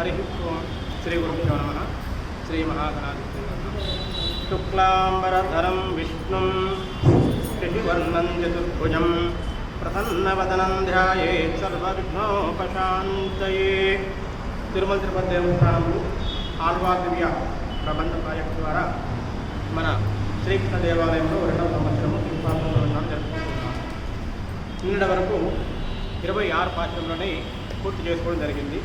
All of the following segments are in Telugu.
హరి శ్రీ గురుభ్యో నమ శ్రీ మహాగణాధిపతి శుక్లాంబరధరం విష్ణుం శశివర్ణం చతుర్భుజం ప్రసన్నవదనం ధ్యాయే సర్వవిఘ్నోపశాంతయే తిరుమల తిరుపతి దేవస్థానంలో ఆళ్వాదివ్య ప్రబంధ ప్రాజెక్ట్ ద్వారా మన శ్రీకృష్ణ దేవాలయంలో రెండవ సంవత్సరము దీపావళి జరుపుకుంటున్నాం. నిన్నటి వరకు ఇరవై ఆరు పాత్రలోనే పూర్తి చేసుకోవడం జరిగింది.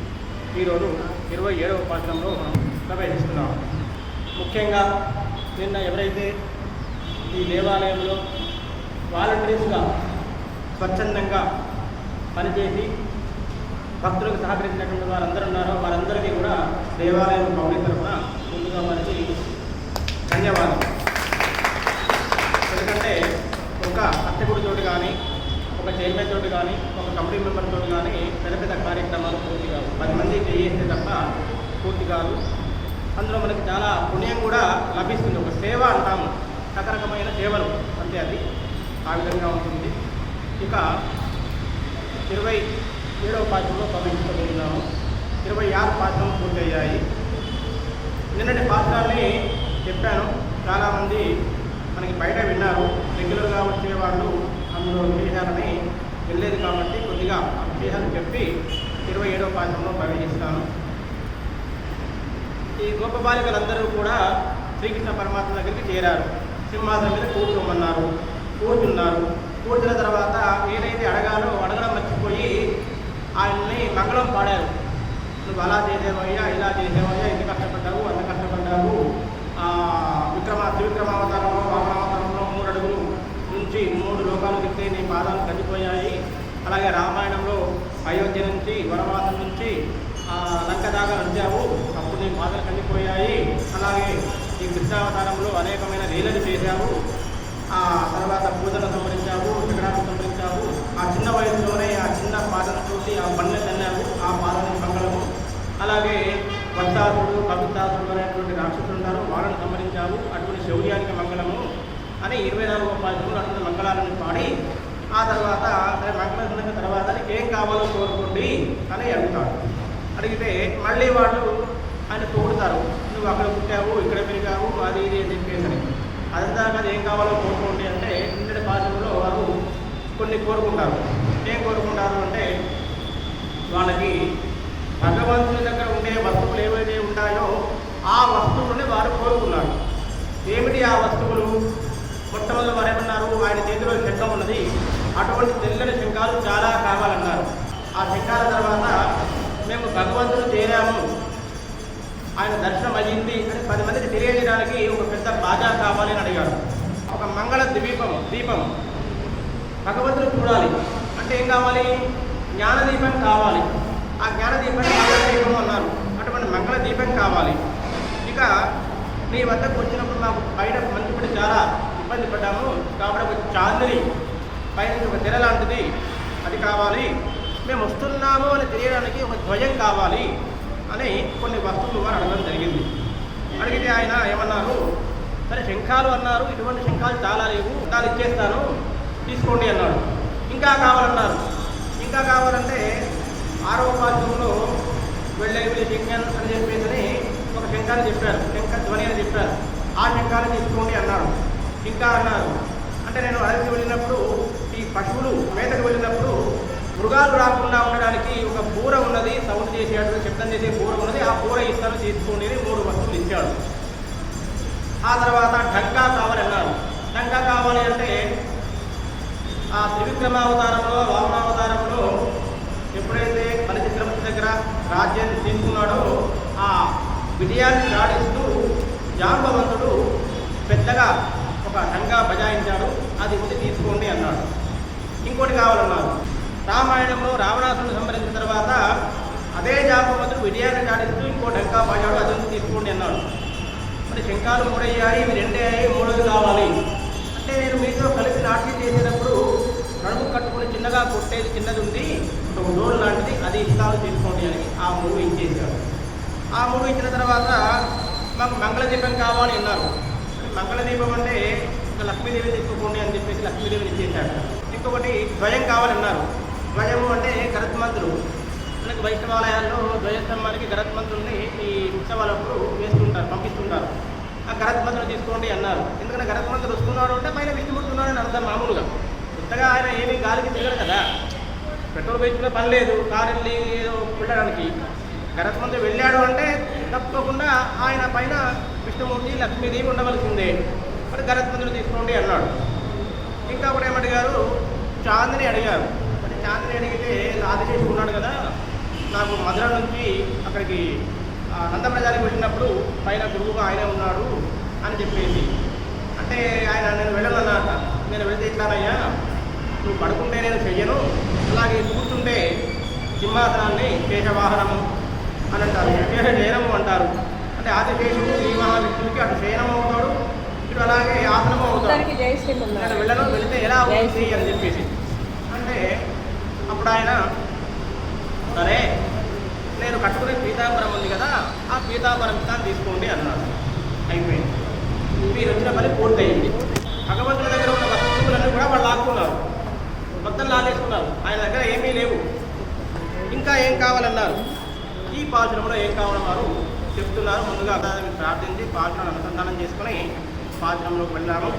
ఈరోజు ఇరవై ఏడవ పాత్రంలో మనం ప్రవేశిస్తున్నాం. ముఖ్యంగా నిన్న ఎవరైతే ఈ దేవాలయంలో వాలంటీర్స్గా స్వచ్ఛందంగా పనిచేసి భక్తులకు సహకరించినటువంటి వారందరూ ఉన్నారో వారందరికీ కూడా దేవాలయం పౌడి తరఫున ముందుగా వారికి ధన్యవాదాలు. ఎందుకంటే ఒక అత్తగుడి తోటి కానీ ఒక చైర్మన్ తోటి కానీ కమిటీ మెంబర్తో కానీ పెద్ద పెద్ద కార్యక్రమాలు పూర్తి కావు. పది మంది చేస్తే తప్ప పూర్తి కాదు. అందులో మనకి చాలా పుణ్యం కూడా లభిస్తుంది. ఒక సేవ అంటాము. రకరకమైన సేవలు. అంతే అది. ఆ విధంగా ఉంటుంది. ఇక ఇరవై ఏడవ పాత్రలో ప్రవేశించబోతున్నాము. ఇరవై ఆరు పాత్రలు పూర్తయ్యాయి. నిన్నటి పాత్రాన్ని చెప్పాను. చాలామంది మనకి బయట విన్నారు. రెగ్యులర్గా వచ్చే వాళ్ళు అందులో చేశారని వెళ్ళలేదు కాబట్టి పూర్తిగా ఆ చెప్పి ఇరవై ఏడవ పాత్రంలో ప్రవేశిస్తాను. ఈ గొప్ప బాలికలందరూ కూడా శ్రీకృష్ణ పరమాత్మ దగ్గరికి చేరారు. సింహాసనం మీద కూర్చోమన్నారు కూర్చున్నారు. కూర్చున్న తర్వాత ఏదైతే అడగాలో అడగడం మర్చిపోయి ఆయన్ని మంగళం పాడారు. నువ్వు అలా చేసేవయ్యా ఇలా చేసేవయ్యా ఇంత కష్టపడ్డావు అంత కష్టపడ్డావు? ఆ, విక్రమ త్రివిక్రమావతారంలో వామనావతారంలో మూడు అడుగులు నుంచి మూడు లోకాలు తిప్పితే నీ పాదాలు కందిపోయాయి అలాగే రామాయణంలో అయోధ్య నుంచి వనవాసం నుంచి లంక దాకా నడిచావు. అప్పుడు నీ పాదాలు కలిగిపోయాయి అలాగే ఈ కృష్ణావతారంలో అనేకమైన లీలలు చేశావు. ఆ తర్వాత పూజలు సంహరించావు విగ్రహాలు సంహరించావు ఆ చిన్న వయసులోనే ఆ చిన్న పాటను చూసి ఆ బండ్లు తన్నావు ఆ పాదన మంగళము అలాగే వత్సాసుడు కవితాసుడు అనేటువంటి రాక్షసులు ఉన్నారు వాళ్ళని సంహరించావు. అటువంటి శౌర్యానికి మంగళము అని ఇరవై నాలుగో మూడు అటువంటి మంగళాలను పాడి ఆ తర్వాత సరే మంగళం తర్వాత నీకు ఏం కావాలో కోరుకోండి అని అడుగుతాడు. అడిగితే మళ్ళీ వాళ్ళు ఆయన తోడుతారు. నువ్వు అక్కడ పుట్టావు ఇక్కడ పెరిగావు అది ఇది అని చెప్పేసి అదంతా కాదు ఏం కావాలో కోరుకోండి అంటే ఇంటి భాషలో వారు కొన్ని కోరుకుంటారు. ఏం కోరుకుంటారు అంటే వాళ్ళకి భగవంతుని దగ్గర ఉండే వస్తువులు ఏవైతే ఉంటాయో ఆ వస్తువులని వారు కోరుకున్నారు. ఏమిటి ఆ వస్తువులు? మొట్టమొదటి వారు ఏమన్నారు? ఆయన చేతిలో శంఖం ఉన్నది. అటువంటి తెల్లని శంఖాలు చాలా కావాలన్నారు. ఆ శంఖాల తర్వాత మేము భగవంతుడు చేరాము. ఆయన దర్శనం అయ్యింది అని పది మందికి తెలియజేయడానికి ఒక పెద్ద బాజా కావాలి అని అడిగాడు. ఒక మంగళ ద్వీపం దీపం భగవంతుడు చూడాలి. అంటే ఏం కావాలి? జ్ఞానదీపం కావాలి. ఆ జ్ఞానదీపం మంగళ దీపం అన్నారు. అటువంటి మంగళ దీపం కావాలి. ఇక నీ వద్దకు వచ్చినప్పుడు మాకు బయట మంచి చాలా ఇబ్బంది పడ్డాము. కాబట్టి ఒక చాందిని పైన ఒక తెర లాంటిది. అది కావాలి. మేము వస్తున్నాము అని తెలియడానికి ఒక ధ్వజం కావాలి అని కొన్ని వస్తువులు వారు అడగడం జరిగింది. అడిగితే ఆయన ఏమన్నారు? సరే శంఖాలు అన్నారు. ఇటువంటి శంఖాలు చాలా లేవు. దాన్ని ఇచ్చేస్తాను. తీసుకోండి అన్నాడు. ఇంకా కావాలన్నారు. ఇంకా కావాలంటే ఆరవ పాఠంలో వెళ్ళేవి శంఖన్ అని చెప్పేసి ఒక శంఖాన్ని చెప్పారు. శంఖ ధ్వని అని చెప్పారు. ఆ శంఖాన్ని తీసుకోండి అన్నాడు. ఇంకా అన్నారు. అంటే నేను అడవికి వెళ్ళినప్పుడు పశువులు మేతకు వెళ్ళినప్పుడు మృగాలు రాకుండా ఉండడానికి ఒక బూర ఉన్నది సౌండ్ చేసేటువంటి శబ్దం చేసే బూర ఉన్నది ఆ బూర ఇస్తాను తీసుకోండి అని మూడు వస్తువులు ఇచ్చాడు. ఆ తర్వాత ఢంకా కావాలి అన్నారు. ఢంకా కావాలి అంటే ఆ త్రివిక్రమావతారంలో వామనావతారంలో ఎప్పుడైతే బలిచక్రవర్తి దగ్గర రాజ్యాన్ని తీసుకున్నాడో ఆ విజయాన్ని సాధిస్తూ జాంబవంతుడు పెద్దగా ఒక ఢంకా బజాయించాడు. అది ఉంది తీసుకోండి అన్నాడు. ఇంకోటి కావాలన్నారు రామాయణంలో రావణాసుని సంహరించిన తర్వాత అదే జాంబవంతుడు విజయాన్ని సాధిస్తూ ఇంకో డంకా పాడాడు అది తీసుకోండి అన్నాడు. మరి శంఖాలు మూడయ్యాయి ఇవి రెండే అయ్యాయి మూడోది కావాలి. అంటే నేను మీతో కలిసి నాట్యం చేసేటప్పుడు నడుము కట్టుకుని చిన్నగా కొట్టేది చిన్నది ఉంది ఒక డోర్ లాంటిది అది ఇస్తాను తీసుకోండి అని ఆ మూడు ఇచ్చేసాడు ఆ మూడు ఇచ్చిన తర్వాత మాకు మంగళదీపం కావాలి అన్నారు. మంగళదీపం అంటే ఒక లక్ష్మీదేవి తీసుకోండి అని చెప్పేసి లక్ష్మీదేవిని ఇచ్చేశాడు ఇంకొకటి ద్వయం కావాలన్నారు. ద్వయము అంటే కరత్మంతుడు మనకి వైష్ణవాలయాల్లో ద్వయస్తంభానికి గరత్మంతుల్ని ఈ ఉత్సవాలప్పుడు వేస్తుంటారు పంపిస్తుంటారు. ఆ గరత్మంతులు తీసుకోండి అన్నారు. ఎందుకంటే గరత్మంతులు వస్తున్నాడు అంటే పైన విష్ణుపుడుతున్నాడు అని అర్థం మామూలుగా. కొత్తగా ఆయన ఏమీ గాలికి తిరగడు కదా. పెట్రోల్ వేసుకునే పని లేదు కారు వెళ్ళి ఏదో వెళ్ళడానికి. గరత్మంతుడు వెళ్ళాడు అంటే తప్పకుండా ఆయన పైన విష్ణుమూర్తి లక్ష్మీదేవి ఉండవలసిందే. మరి గరత్మంతుడు తీసుకోండి అన్నాడు. ఇంకా ఒకటి ఏమడిగారు? చాందిని అడిగారు. అంటే చాందిని అడిగితే ఆదిశేషు ఉన్నాడు కదా నాకు మధుర నుంచి అక్కడికి ఆ, నందప్రజానికి వెళ్ళినప్పుడు పైన గురువుగా ఆయనే ఉన్నాడు అని చెప్పేసి. అంటే ఆయన నేను వెళ్ళనన్నట నేను వెళ్తే ఇట్లానయ్యా నువ్వు పడుకుంటే నేను చెయ్యను అలాగే కూర్చుంటే సింహాసనాన్ని కేశవాహనము అని అంటారు. కేశ శయనము అంటారు. అంటే ఆదిశేషుడు శ్రీ మహావిష్ణువుకి అటు శయనం అవుతాడు ఇటు అలాగే శ్రీ నేను వెళ్ళను వెళితే ఎలా అవుతుంది అని చెప్పేసి. అంటే అప్పుడు ఆయన సరే నేను కట్టుకునే పీతాంబరం ఉంది కదా ఆ పీతాంబరం ఇస్తాను తీసుకోండి అన్నాడు అయిపోయింది. మీరు వచ్చిన పని పూర్తయింది. భగవంతుడి దగ్గర ఉన్న వస్తువులన్నీ కూడా వాళ్ళు లాక్కున్నారు. మొత్తం లాగేసుకున్నారు ఆయన దగ్గర ఏమీ లేవు. ఇంకా ఏం కావాలన్నారు? ఈ పాచనంలో ఏం కావాలన్నారు? చెప్తున్నారు. ముందుగా ప్రార్థించి పాచనం అనుసంధానం చేసుకుని పాచనంలోకి వెళ్ళాము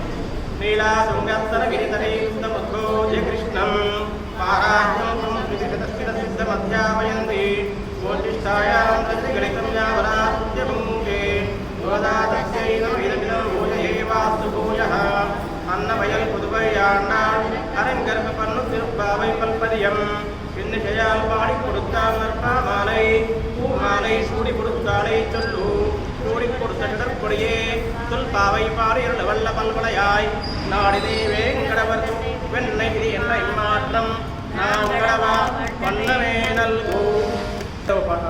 నీలా శృంగస్తర వినితరే ఉత్తమోజ కృష్ణం పారాజ్యం సంస్కృతిశతస్థిర సిద్ధమధ్యాపయంతి మోచిష్టాయాం తస్య గణితం యావరాజ్యముంగే గోదాతస్యైనం ఇదమిదం భూయే వాస్తు భూయః அன்னவயல் புதுவையாண்டாள் அரங்கர்ப பண்ணு திருப்பாவை பல்பதியம் பின்னிசையால் பாடி கொடுத்தால் நற்பா மாலை பூமாலை சூடி கொடுத்தாளை சொல்லு பொறுத்த கடற்கொடியே தொல் பாவை பாரியல் வல்ல பல்வளையாய் நாடிதே வேங்கடவர் வெண்ணை விதி என்ன இம்மாற்றம். நாம் கடவா மன்னனே நல்கோ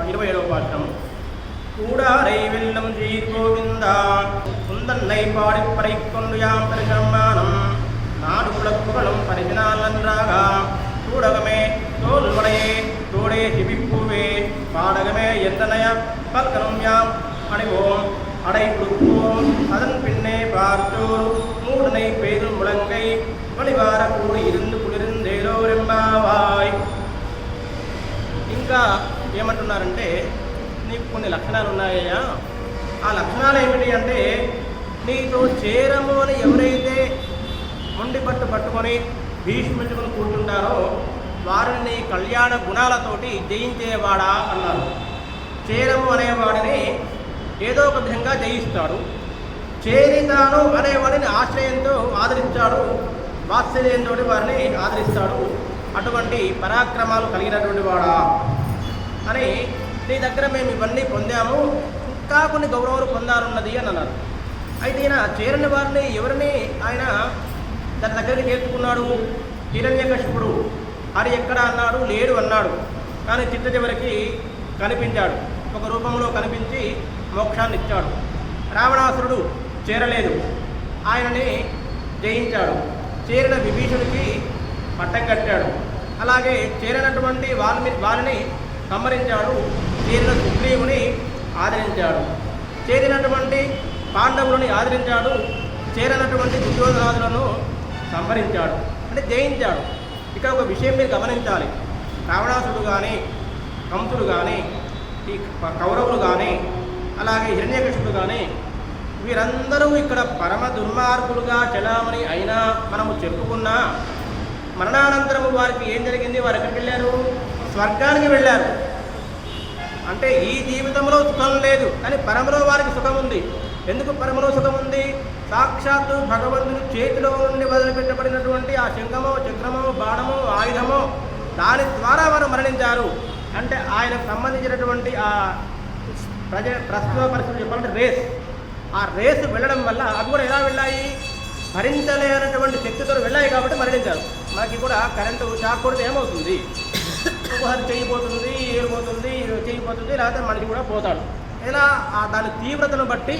இருபது ஏழு பாட்டம். கூடாரை வெல்லும் ஜீர் கோவிந்தா. குந்தன்னை பாடி படைக்கொண்டு யாம் பெருகம்மானம் நாடு புலப்புகளும் பரிசினால் நன்றாக. கூடகமே தோல்வடையே தோடே திவிப்புவே பாடகமே எந்தனைய பக்கனும் யாம் அடைவோம் அடை கொடுப்போம் அதன் பின்னே பார்த்தோர் மூடனை பெய்து முழங்கை வழிவார கூடி இருந்து குளிர்ந்தேலோரெம்பாவாய் ఇంకా ఏమంటున్నారంటే నీకు కొన్ని లక్షణాలు ఉన్నాయ్యా ఆ లక్షణాలు ఏమిటి అంటే నీతో చేరము అని ఎవరైతే మొండి పట్టు పట్టుకొని భీష్మించుకొని కూర్చుంటారో వారిని నీ కళ్యాణ గుణాలతోటి జయించేవాడా అన్నారు చేరము అనేవాడిని ఏదో ఒక విధంగా జయిస్తాడు. చేరితాను అనేవాడిని ఆశ్రయంతో ఆదరించాడు. వాత్సల్యంతో వారిని ఆదరిస్తాడు. అటువంటి పరాక్రమాలు కలిగినటువంటి వాడా? అని నీ దగ్గర మేము ఇవన్నీ పొందాము. ఇంకా కొన్ని గౌరవాలు పొందాలన్నది అని అన్నారు. అయితే ఈయన చేరని వారిని ఎవరిని ఆయన తన దగ్గరికి చేర్చుకున్నాడు? హిరణ్యకశిపుడు. హరి ఎక్కడ అన్నాడు? లేడు అన్నాడు. కానీ చిట్ట చివరికి కనిపించాడు. ఒక రూపంలో కనిపించి మోక్షాన్ని ఇచ్చాడు రావణాసురుడు చేరలేదు. ఆయనని జయించాడు. చేరిన విభీషుడికి పట్టం కట్టాడు. అలాగే చేరినటువంటి వాల్మి వారిని సంహరించాడు. చేరిన సుగ్రీవుని ఆదరించాడు. చేరినటువంటి పాండవులని ఆదరించాడు. చేరినటువంటి దుర్యోధనాదులను సంహరించాడు. అంటే జయించాడు. ఇక్కడ ఒక విషయం మీరు గమనించాలి. రావణాసుడు కానీ కంసుడు కానీ ఈ కౌరవులు కానీ అలాగే హిరణ్యకృష్ణుడు కానీ వీరందరూ ఇక్కడ పరమ దుర్మార్గులుగా చలామణి అయినా మనము చెప్పుకున్నా మరణానంతరము వారికి ఏం జరిగింది? వారు ఎక్కడికి వెళ్ళారు? స్వర్గానికి వెళ్ళారు. అంటే ఈ జీవితంలో సుఖం లేదు కానీ పరమలో వారికి సుఖం ఉంది. ఎందుకు పరమలో సుఖం ఉంది? సాక్షాత్తు భగవంతుని చేతిలో నుండి వదిలిపెట్టబడినటువంటి ఆ శంఖమో చక్రమో బాణమో ఆయుధమో దాని ద్వారా వారు మరణించారు. అంటే ఆయనకు సంబంధించినటువంటి ఆ ప్రజ ప్రస్తుత పరిస్థితులు చెప్పాలంటే రేస్ ఆ రేసు వెళ్ళడం వల్ల అవి కూడా ఎలా వెళ్ళాయి? భరించలేనటువంటి శక్తితో వెళ్ళాయి కాబట్టి మరణించారు. మనకి కూడా కరెంటు షాక్ కొడితే ఏమవుతుంది? ఒకసారి చేయిపోతుంది ఏడిపోతుంది చేయిపోతుంది లేకపోతే మనిషి కూడా పోతాడు. ఇలా ఆ దాని తీవ్రతను బట్టి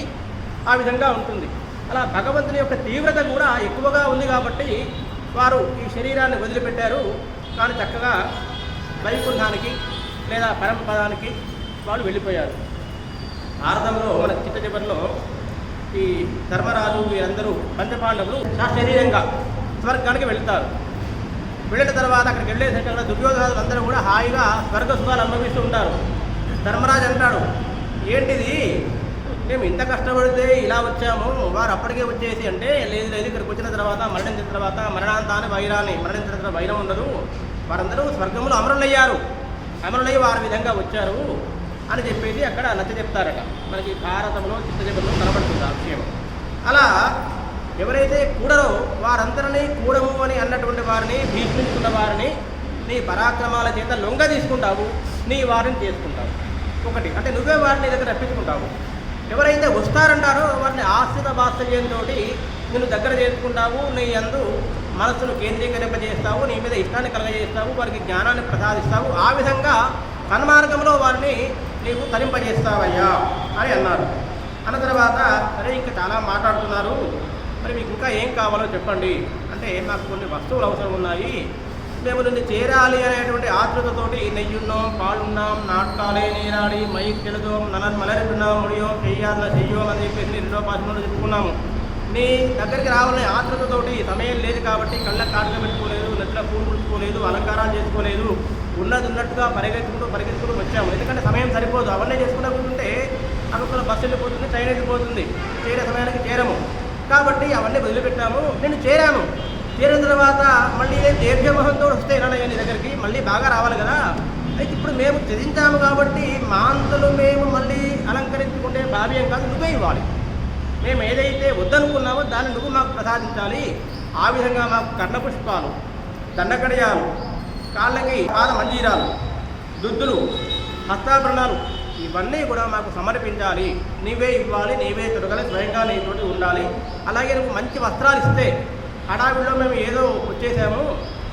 ఆ విధంగా ఉంటుంది. అలా భగవంతుని యొక్క తీవ్రత కూడా ఎక్కువగా ఉంది కాబట్టి వారు ఈ శరీరాన్ని వదిలిపెట్టారు. కానీ చక్కగా వైకుంఠానికి లేదా పరమపదానికి వాళ్ళు వెళ్ళిపోయారు. భారతంలో మన చిట్ట చివరిలో ఈ ధర్మరాజు వీరందరూ పంచపాండవులు శరీరంగా స్వర్గానికి వెళ్తారు. వెళ్ళిన తర్వాత అక్కడికి వెళ్ళేసరికి అక్కడ దుర్యోధనాలు అందరూ కూడా హాయిగా స్వర్గ సుఖాలు అనుభవిస్తూ ఉంటారు. ధర్మరాజు అంటాడు ఏంటిది? మేము ఇంత కష్టపడితే ఇలా వచ్చాము? వారు అప్పటికే వచ్చేసి అంటే లేదు లేదు ఇక్కడికి వచ్చిన తర్వాత మరణించిన తర్వాత మరణాంతాన్ని వైరాన్ని మరణించిన తర్వాత వైరం ఉండదు. వారందరూ స్వర్గంలో అమరులయ్యారు. అమరులయ్యి వారి విధంగా వచ్చారు. అని చెప్పేసి అక్కడ నచ్చ చెప్తారట. మనకి భారతంలో చిత్తజపంలో కనబడుతుంది ఆ విషయం. అలా ఎవరైతే కూడరో వారందరినీ కూడము అని అన్నటువంటి వారిని భీష్మించుకున్న వారిని నీ పరాక్రమాల చేత లొంగ తీసుకుంటావు నీ వారిని చేసుకుంటావు. ఒకటి అంటే నువ్వే వారిని దగ్గర రప్పించుకుంటావు. ఎవరైతే వస్తారంటారో వారిని ఆశ్రిత వాత్సల్యంతో నిన్ను దగ్గర చేసుకుంటావు నీ అందు మనస్సును కేంద్రీకరింపజేస్తావు నీ మీద ఇష్టాన్ని కలగజేస్తావు వారికి జ్ఞానాన్ని ప్రసాదిస్తావు. ఆ విధంగా సన్మార్గంలో వారిని నీవు తరింపజేస్తావయ్యా అని అన్నారు. అన్న తర్వాత సరే ఇంకా చాలా మాట్లాడుతున్నారు. మరి మీకు ఇంకా ఏం కావాలో చెప్పండి. అంటే నాకు కొన్ని వస్తువులు అవసరం ఉన్నాయి. మేము నిన్ను చేరాలి అనేటువంటి ఆతృతతోటి నెయ్యున్నాం పాలున్నాం నాటకాలే నీరాడి మైక్ తెలుదోం నలన్ మలరిన్నాం ముడియో చెయ్యాల చెయ్యో అని చెప్పేసి నిన్నో పాఠంలో చెప్పుకున్నాము. నీ దగ్గరికి రావాలనే ఆతృతతోటి సమయం లేదు కాబట్టి కళ్ళ కాళ్ళు పెట్టుకోలేదు నెత్తిలో పూలు పుట్టుకోలేదు అలంకారాలు చేసుకోలేదు ఉన్నది ఉన్నట్టుగా పరిగెత్తుకుంటూ పరిగెత్తుకుంటూ వచ్చాము. ఎందుకంటే సమయం సరిపోదు. అవన్నీ చేసుకుంటూ కూర్చుంటే అక్కడ బస్సు వెళ్ళిపోతుంది ట్రైన్ వెళ్ళిపోతుంది చేరే సమయానికి చేరము. కాబట్టి అవన్నీ వదిలిపెట్టాము. నేను చేరాను. చేరిన తర్వాత మళ్ళీ నేను వస్తే ఎలా నీ దగ్గరికి? మళ్ళీ బాగా రావాలి కదా. అయితే ఇప్పుడు మేము త్యజించాము కాబట్టి మా అంతలో మేము మళ్ళీ అలంకరించుకుంటే భావ్యం కాదు నువ్వే ఇవ్వాలి. మేము ఏదైతే వద్దనుకున్నామో దాన్ని నువ్వు మాకు ప్రసాదించాలి. ఆ విధంగా మాకు కర్ణపుష్పాలు దండకడయాలు కాళ్ళకి పాద మంజీరాలు దుద్దులు హస్తాభరణాలు ఇవన్నీ కూడా మాకు సమర్పించాలి. నీవే ఇవ్వాలి నీవే తొడగలి స్వయంగా నీతోటి ఉండాలి. అలాగే నువ్వు మంచి వస్త్రాలు ఇస్తే హడావిడిలో మేము ఏదో వచ్చేసాము.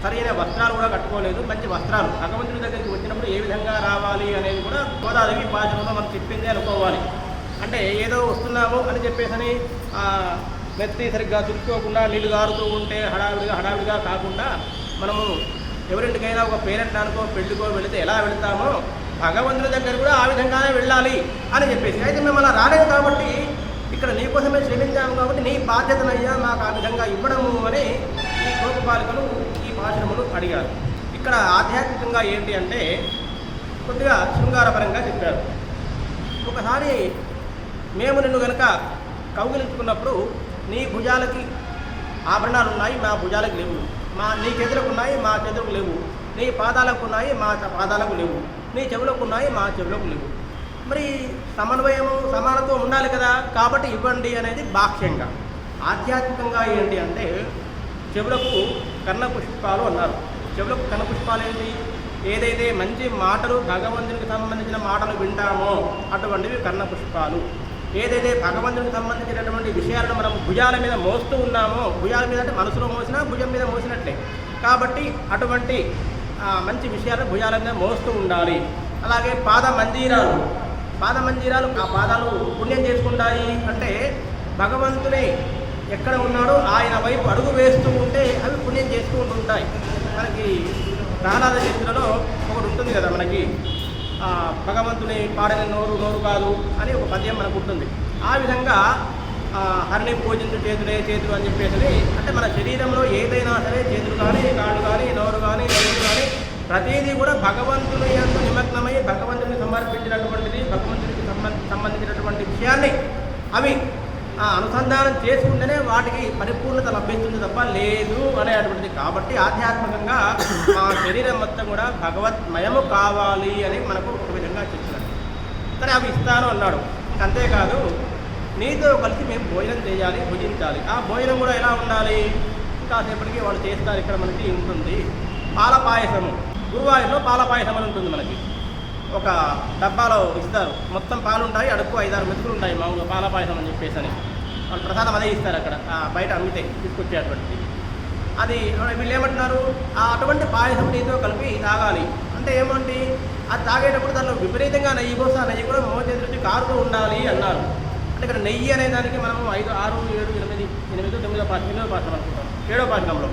సరైన వస్త్రాలు కూడా కట్టుకోలేదు. మంచి వస్త్రాలు. భగవంతుడి దగ్గరికి వచ్చినప్పుడు ఏ విధంగా రావాలి అనేది కూడా గోదావరికి భాషలో మనం చెప్పింది అనుకోవాలి. అంటే ఏదో వస్తున్నాము అని చెప్పేసి ఆ, మెత్తి సరిగ్గా చుట్టుకోకుండా నీళ్ళు గారుతూ ఉంటే హడావిడిగా హడావిడిగా కాకుండా మనము ఎవరింటికైనా ఒక పేరెంట్ అనుకో పెళ్ళికో వెళితే ఎలా వెళతామో భగవంతుడి దగ్గర కూడా ఆ విధంగానే వెళ్ళాలి అని చెప్పేసి. అయితే మేము అలా రాలేదు కాబట్టి ఇక్కడ నీకోసమే శ్రమించాము కాబట్టి నీ బాధ్యతనయ్యా మాకు ఆ విధంగా ఇవ్వడము అని ఈ గోపబాలికలు ఈ పాశ్రములు అడిగారు. ఇక్కడ ఆధ్యాత్మికంగా ఏంటి అంటే కొద్దిగా శృంగారపరంగా చెప్పారు. ఒకసారి మేము నిన్ను కనుక కౌగిలించుకున్నప్పుడు నీ భుజాలకి ఆభరణాలు ఉన్నాయి మా భుజాలకు లేవు. మా నీ చేతులకు ఉన్నాయి మా చేతులకు లేవు. నీ పాదాలకు ఉన్నాయి మా పాదాలకు లేవు. నీ చెవులకు ఉన్నాయి మా చెవులకు లేవు. మరి సమన్వయము సమానత్వం ఉండాలి కదా. కాబట్టి ఇవ్వండి అనేది బాహ్యంగా. ఆధ్యాత్మికంగా ఏంటి అంటే చెవులకు కర్ణ పుష్పాలు అన్నారు. చెవులకు కర్ణ పుష్పాలు ఏంటి? ఏదైతే మంచి మాటలు భగవంతునికి సంబంధించిన మాటలు వింటామో అటువంటివి కర్ణ పుష్పాలు ఏదైతే భగవంతునికి సంబంధించినటువంటి విషయాలను మనం భుజాల మీద మోస్తూ ఉన్నామో భుజాల మీద అంటే మనసులో మోసినా భుజం మీద మోసినట్లే. కాబట్టి అటువంటి మంచి విషయాలను భుజాల మీద మోస్తూ ఉండాలి. అలాగే పాద మందిరాలు పాద మందిరాలు ఆ పాదాలు పుణ్యం చేసుకుంటాయి అంటే భగవంతుని ఎక్కడ ఉన్నాడో ఆయన వైపు అడుగు వేస్తూ ఉంటే అవి పుణ్యం చేస్తూ ఉంటుంటాయి మనకి ప్రహ్లాద చరిత్రలో ఒకటి ఉంటుంది కదా మనకి. భగవంతుని పాడని నోరు నోరు కాదు అని ఒక పద్యం మనకు ఉంటుంది. ఆ విధంగా హరిని పూజించు చేతులే చేతులు అని చెప్పేసి అంటే మన శరీరంలో ఏదైనా సరే చేతులు కానీ కాళ్ళు కానీ నోరు కానీ నోరు కానీ ప్రతిదీ కూడా భగవంతుని యందు నిమగ్నమై భగవంతుని సమర్పించినటువంటిది భగవంతునికి సంబంధించినటువంటి విషయాన్ని అవి అనుసంధానం చేసుకుంటేనే వాటికి పరిపూర్ణత లభిస్తుంది తప్ప లేదు అనేటువంటిది. కాబట్టి ఆధ్యాత్మికంగా మా శరీరం మొత్తం కూడా భగవత్మయము కావాలి అని మనకు ఒక విధంగా చెప్తున్నారు సరే అవి ఇస్తాను అన్నాడు. అంతేకాదు నీతో కలిసి మేము భోజనం చేయాలి భుజించాలి. ఆ భోజనం కూడా ఎలా ఉండాలి? కాసేపటికి వాళ్ళు చేస్తారు ఇక్కడ మనకి ఉంటుంది. పాల పాయసము. గురువారిలో పాల పాయసం అని ఉంటుంది మనకి. ఒక డబ్బాలో ఇస్తారు. మొత్తం పాలు ఉంటాయి అడుక్కు ఐదారు మెతుకులు ఉంటాయి మామూలుగా పాల పాయసం అని చెప్పేసి అని. వాళ్ళు ప్రసాదం అదే ఇస్తారు అక్కడ ఆ బయట అమ్మితే తీసుకొచ్చేటువంటిది. అది వీళ్ళు ఏమంటున్నారు? ఆ అటువంటి పాయసం నీతో కలిపి తాగాలి. అంటే ఏమంటే అది తాగేటప్పుడు దానిలో విపరీతంగా నెయ్యి పోసి ఆ నెయ్యి కూడా మోచేతి నుంచి కారుతూ ఉండాలి అన్నారు. అంటే ఇక్కడ నెయ్యి అనే దానికి మనం ఐదు ఆరు ఏడు ఎనిమిది ఎనిమిది తొమ్మిదో పాఠం ఎనిమిదో పాఠం అనుకుంటాం. ఏడో పాఠంలో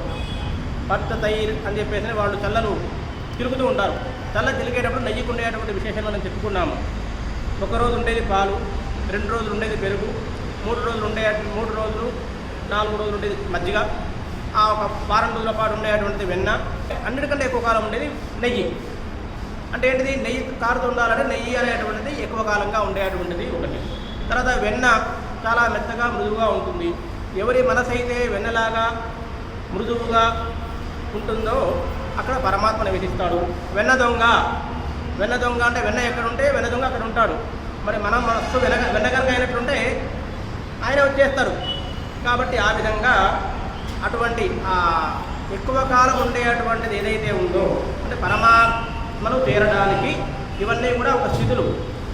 భర్త తైర్ అని చెప్పేసి వాళ్ళు చల్లలు తిరుగుతూ ఉంటారు. చల్ల తిరిగేటప్పుడు నెయ్యికి ఉండేటువంటి విశేషం మనం చెప్పుకున్నాము. ఒక రోజు ఉండేది పాలు రెండు రోజులు ఉండేది పెరుగు మూడు రోజులు ఉండే మూడు రోజులు నాలుగు రోజులు ఉండేది మజ్జిగ ఆ ఒక వారం రోజుల పాటు ఉండేటువంటిది వెన్న అన్నిటికంటే ఎక్కువ కాలం ఉండేది నెయ్యి. అంటే ఏంటిది? నెయ్యి కారుతూ ఉండాలంటే నెయ్యి అనేటువంటిది ఎక్కువ కాలంగా ఉండేటువంటిది ఒకటి. తర్వాత వెన్న చాలా మెత్తగా మృదువుగా ఉంటుంది. ఎవరి మనసు అయితే వెన్నలాగా మృదువుగా ఉంటుందో అక్కడ పరమాత్మను విధిస్తాడు. వెన్న దొంగ. వెన్న దొంగ అంటే వెన్న ఎక్కడ ఉంటే వెన్న దొంగ అక్కడ ఉంటాడు. మరి మనం మనస్సు వెనక వెన్నగనక అయినట్టుంటే ఆయన వచ్చేస్తారు. కాబట్టి ఆ విధంగా అటువంటి ఎక్కువ కాలం ఉండేటువంటిది ఏదైతే ఉందో అంటే పరమాత్మను చేరడానికి ఇవన్నీ కూడా ఒక స్థితులు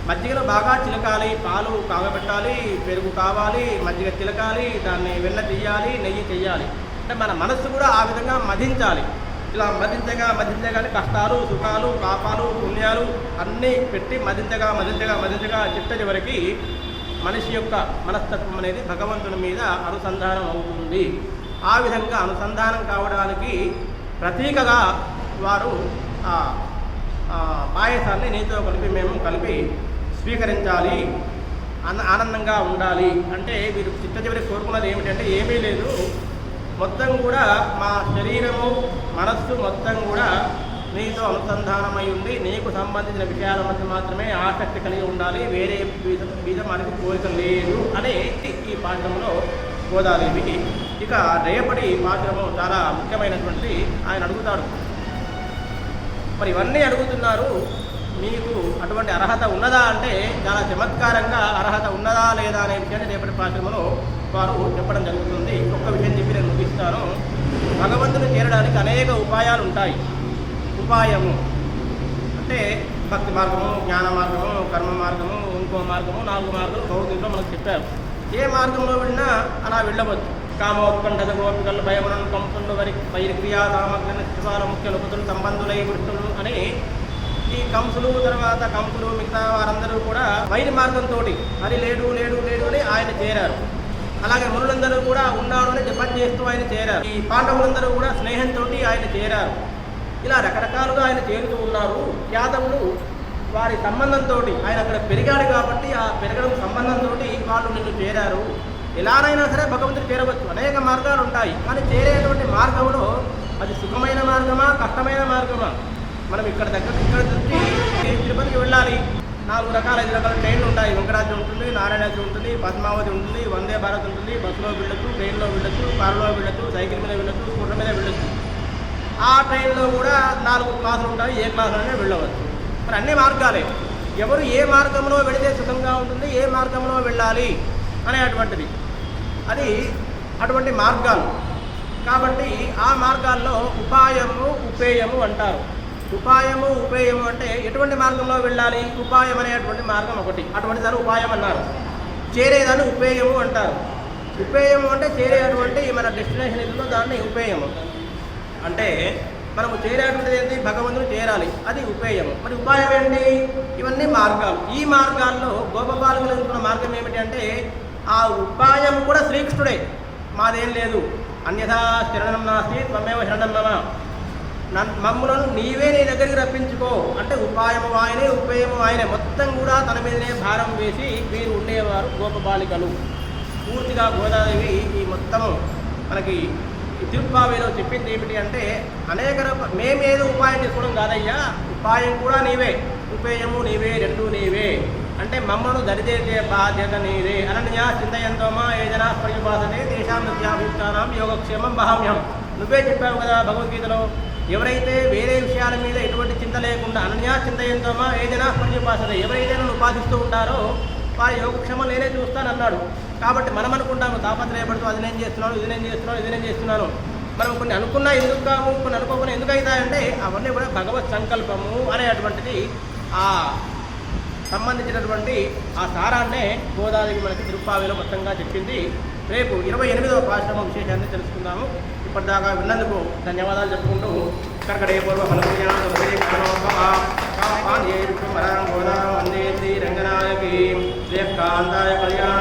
మజ్జిగను బాగా చిలకాలి పాలు కాగబెట్టాలి పెరుగు కావాలి మజ్జిగ చిలకాలి దాన్ని వెన్న తీయాలి నెయ్యి చెయ్యాలి అంటే మన మనస్సు కూడా ఆ విధంగా మధించాలి. ఇలా మదించగా మదించగానే కష్టాలు సుఖాలు పాపాలు పుణ్యాలు అన్నీ పెట్టి మదించగా మదించగా మదించగా చిట్ట చివరికి మనిషి యొక్క మనస్తత్వం అనేది భగవంతుని మీద అనుసంధానం అవుతుంది. ఆ విధంగా అనుసంధానం కావడానికి ప్రతీకగా వారు ఆ పాయసాన్ని నీతో కలిపి మేము కలిపి స్వీకరించాలి. అన్న ఆనందంగా ఉండాలి. అంటే వీరు చిట్ట చివరి కోరుకున్నది ఏమిటంటే ఏమీ లేదు. మొత్తం కూడా మా శరీరము మనస్సు మొత్తం కూడా నీతో అనుసంధానమై ఉండి నీకు సంబంధించిన విషయాల మధ్య మాత్రమే ఆసక్తి కలిగి ఉండాలి. వేరే మీద మీద మనకు కోరిక లేదు అనే ఈ పాఠంలో గోదాదేవికి ఇక రేపటి పాఠము చాలా ముఖ్యమైనటువంటి ఆయన అడుగుతాడు. మరి ఇవన్నీ అడుగుతున్నారు మీకు అటువంటి అర్హత ఉన్నదా అంటే చాలా చమత్కారంగా అర్హత ఉన్నదా లేదా అనే విషయాన్ని రేపటి పాఠంలో వారు చెప్పడం జరుగుతుంది. ఒక్క విషయం చెప్పి నేను ముగిస్తాను. భగవంతుని చేరడానికి అనేక ఉపాయాలు ఉంటాయి. ఉపాయము అంటే భక్తి మార్గము జ్ఞాన మార్గము కర్మ మార్గము ఇంకో మార్గము నాలుగు మార్గము భగవద్గీతలో మనకు చెప్పారు. ఏ మార్గంలో వెళ్ళినా అలా వెళ్ళవచ్చు. కామోత్కంఠత గోపికలు భయములను కంపులు వరి వైరి క్రియా ముఖ్య లోపతులు సంబంధులై విష్ణులు అని ఈ కంసులు తర్వాత కంసులు మిగతా వారందరూ కూడా వైరి మార్గంతో అది లేడు లేడు లేడు అని ఆయన చేరారు. అలాగే మునులందరూ కూడా ఉన్నాడు అని జపం చేస్తూ ఆయన చేరారు. ఈ పాండవులందరూ కూడా స్నేహంతో ఆయన చేరారు. ఇలా రకరకాలుగా ఆయన చేరుతూ ఉన్నారు. యాదవులు వారి సంబంధంతో ఆయన అక్కడ పెరిగాడు కాబట్టి ఆ పెరగడం సంబంధంతో వాళ్ళు నిన్ను చేరారు. ఎలానైనా సరే భగవంతుడు చేరవచ్చు. అనేక మార్గాలు ఉంటాయి కానీ చేరేటువంటి మార్గంలో అది సుఖమైన మార్గమా కష్టమైన మార్గమా? మనం ఇక్కడ దగ్గర ఇక్కడ నుంచి తిరుపతికి వెళ్ళాలి. నాలుగు రకాల ఐదు రకాల ట్రైన్లు ఉంటాయి. వెంకటాద్రి ఉంటుంది నారాయణాద్రి ఉంటుంది పద్మావతి ఉంటుంది వందే భారత్ ఉంటుంది బస్సులో వెళ్ళొచ్చు ట్రైన్లో వెళ్ళొచ్చు కారులో వెళ్ళొచ్చు సైకిల్ మీద వెళ్ళొచ్చు స్కూటర్ మీద వెళ్ళొచ్చు. ఆ ట్రైన్లో కూడా నాలుగు క్లాసులు ఉంటాయి. ఏ క్లాసులోనే వెళ్ళవచ్చు. మరి అన్ని మార్గాలే. ఎవరు ఏ మార్గంలో వెళితే సుఖంగా ఉంటుంది ఏ మార్గంలో వెళ్ళాలి అనేటువంటిది. అది అటువంటి మార్గాలు. కాబట్టి ఆ మార్గాల్లో ఉపాయము ఉపేయము అంటారు. ఉపాయము ఉపేయము అంటే ఎటువంటి మార్గంలో వెళ్ళాలి? ఉపాయం అనేటువంటి మార్గం ఒకటి. అటువంటి దాన్ని ఉపాయం అన్నారు. చేరేదాన్ని ఉపేయము అంటారు. ఉపేయము అంటే చేరేటువంటి మన డెస్టినేషన్ ఇదిలో దాన్ని ఉపేయము. అంటే మనము చేరేటువంటిది ఏంటి? భగవంతుడు చేరాలి. అది ఉపేయము. మరి ఉపాయం ఏంటి? ఇవన్నీ మార్గాలు. ఈ మార్గాల్లో గోపబాలుగులు అనుకున్న మార్గం ఏమిటి అంటే ఆ ఉపాయం కూడా శ్రీకృష్ణుడే. మాదేం లేదు. అన్యథా శరణం నాస్తి త్వమేవ శరణం మమ మమ్ములను నీవే నీ దగ్గరికి రప్పించుకో. అంటే ఉపాయము ఆయనే ఉపేయము ఆయనే. మొత్తం కూడా తన మీదనే భారం వేసి వీరు ఉండేవారు గోపబాలికలు. పూర్తిగా గోదాదేవి ఈ మొత్తము మనకి ఈ తిరుప్పావేలో చెప్పింది ఏమిటి అంటే అనేక రక మేమేదో ఉపాయం చేసుకోవడం కాదయ్యా. ఉపాయం కూడా నీవే. ఉపేయము నీవే రెండు నీవే. అంటే మమ్మను దరిదేసే బాధ్యత నీదే. అనన్య చింతయంతోమా ఏదైనా పరిపాసనే దేశాం నిత్యాభిష్టానం యోగక్షేమం మహామ్యం నువ్వే చెప్పావు కదా భగవద్గీతలో ఎవరైతే వేరే విషయాల మీద ఎటువంటి చింత లేకుండా అనన్యా చింతయంతోమా ఏదైనా పరిపాసన ఎవరైతే నన్ను ఉపాసిస్తూ ఉంటారో వారి యోగక్షేమం నేనే చూస్తానన్నాడు. కాబట్టి మనం అనుకుంటాము తాపత్రయపడుతూ అది నేను చేస్తున్నాను ఇది నేను చేస్తున్నాను ఇది నేను చేస్తున్నాను. మనం కొన్ని అనుకున్నా ఎందుకు కాము కొన్ని అనుకోకుండా ఎందుకు అవుతాయంటే అవన్నీ కూడా భగవత్ సంకల్పము అనేటువంటిది ఆ సంబంధించినటువంటి ఆ సారాన్నే గోదావరికి మనకి తిరుప్పావిలో మొత్తంగా చెప్పింది. రేపు ఇరవై ఎనిమిదవ పాశ్రమ విశేషాన్ని తెలుసుకుందాము. ఇప్పటిదాకా విన్నందుకు ధన్యవాదాలు చెప్పుకుంటూ కర్కటే పూర్వ వందేతి రంగనాయకీ. కాంతాయ కళ్యాణ